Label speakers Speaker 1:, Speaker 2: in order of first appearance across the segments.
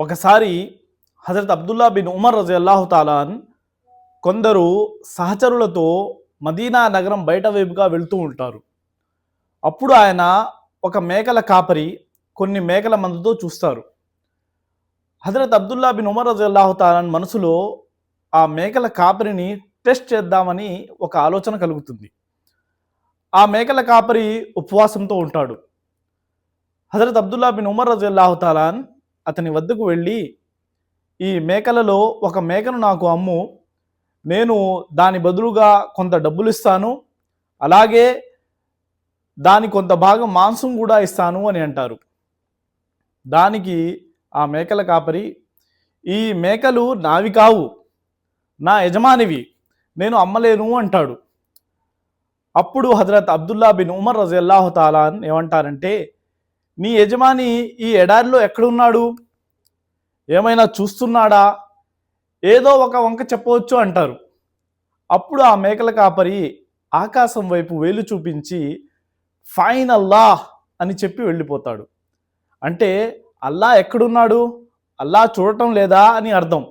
Speaker 1: ఒకసారి Hazrat Abdullah bin Umar రజి అల్లాహు తాలాన్ కొందరు సహచరులతో మదీనా నగరం బయట వైపుగా వెళుతూ ఉంటారు. అప్పుడు ఆయన ఒక మేకల కాపరి కొన్ని మేకల మందుతో చూస్తారు. హజరత్ అబ్దుల్లా బిన్ ఉమర్ రజి అల్లాహు తాలాన్ మనసులో ఆ మేకల కాపరిని టెస్ట్ చేద్దామని ఒక ఆలోచన కలుగుతుంది. ఆ మేకల కాపరి ఉపవాసంతో ఉంటాడు. హజరత్ అబ్దుల్లా బిన్ ఉమర్ రజి అల్లాహు తాలాన్ అతని వద్దకు వెళ్ళి ఈ మేకలలో ఒక మేకను నాకు అమ్ము నేను దాని బదులుగా కొంత డబ్బులు ఇస్తాను అలాగే దాని కొంత భాగం మాంసం కూడా ఇస్తాను అని అంటారు. దానికి ఆ మేకల కాపరి ఈ మేకలు నావి కావు నా యజమానివి నేను అమ్మలేను అంటాడు. అప్పుడు హజరత్ అబ్దుల్లా బిన్ ఉమర్ రజల్లాహు తాలాన్ ఏమంటారంటే నీ యజమాని ఈ ఎడారిలో ఎక్కడున్నాడు? ఏమైనా చూస్తున్నాడా? ఏదో ఒక వంక చెప్పవచ్చు అంటారు. అప్పుడు ఆ మేకల కాపరి ఆకాశం వైపు వేలు చూపించి ఫైన్ అల్లాహ్ అని చెప్పి వెళ్ళిపోతాడు. అంటే అల్లా ఎక్కడున్నాడు? అల్లా చూడటం లేదా? అని అర్థం.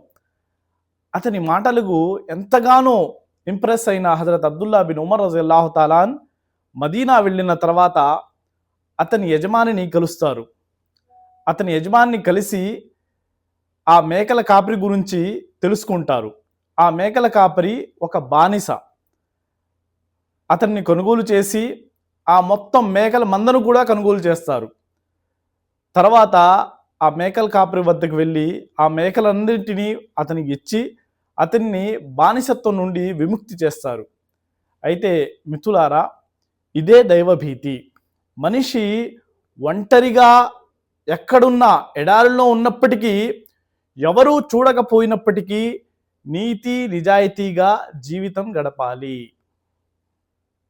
Speaker 1: అతని మాటలకు ఎంతగానో ఇంప్రెస్ అయిన హజరత్ అబ్దుల్లా బిన్ ఉమర్ రజల్లాహు తాలాన్ మదీనా వెళ్ళిన తర్వాత అతని యజమానిని కలుస్తారు. అతని యజమానిని కలిసి ఆ మేకల కాపరి గురించి తెలుసుకుంటారు. ఆ మేకల కాపరి ఒక బానిస. అతన్ని కొనుగోలు చేసి ఆ మొత్తం మేకల మందను కూడా కొనుగోలు చేస్తారు. తర్వాత ఆ మేకల కాపరి వద్దకు వెళ్ళి ఆ మేకలన్నింటినీ అతనికి ఇచ్చి అతన్ని బానిసత్వం నుండి విముక్తి చేస్తారు. అయితే మిత్రులారా ఇదే దైవభీతి. మనిషి ఒంటరిగా ఎక్కడున్నా ఎడారిలో ఉన్నప్పటికీ ఎవరూ చూడకపోయినప్పటికీ నీతి నిజాయితీగా జీవితం గడపాలి.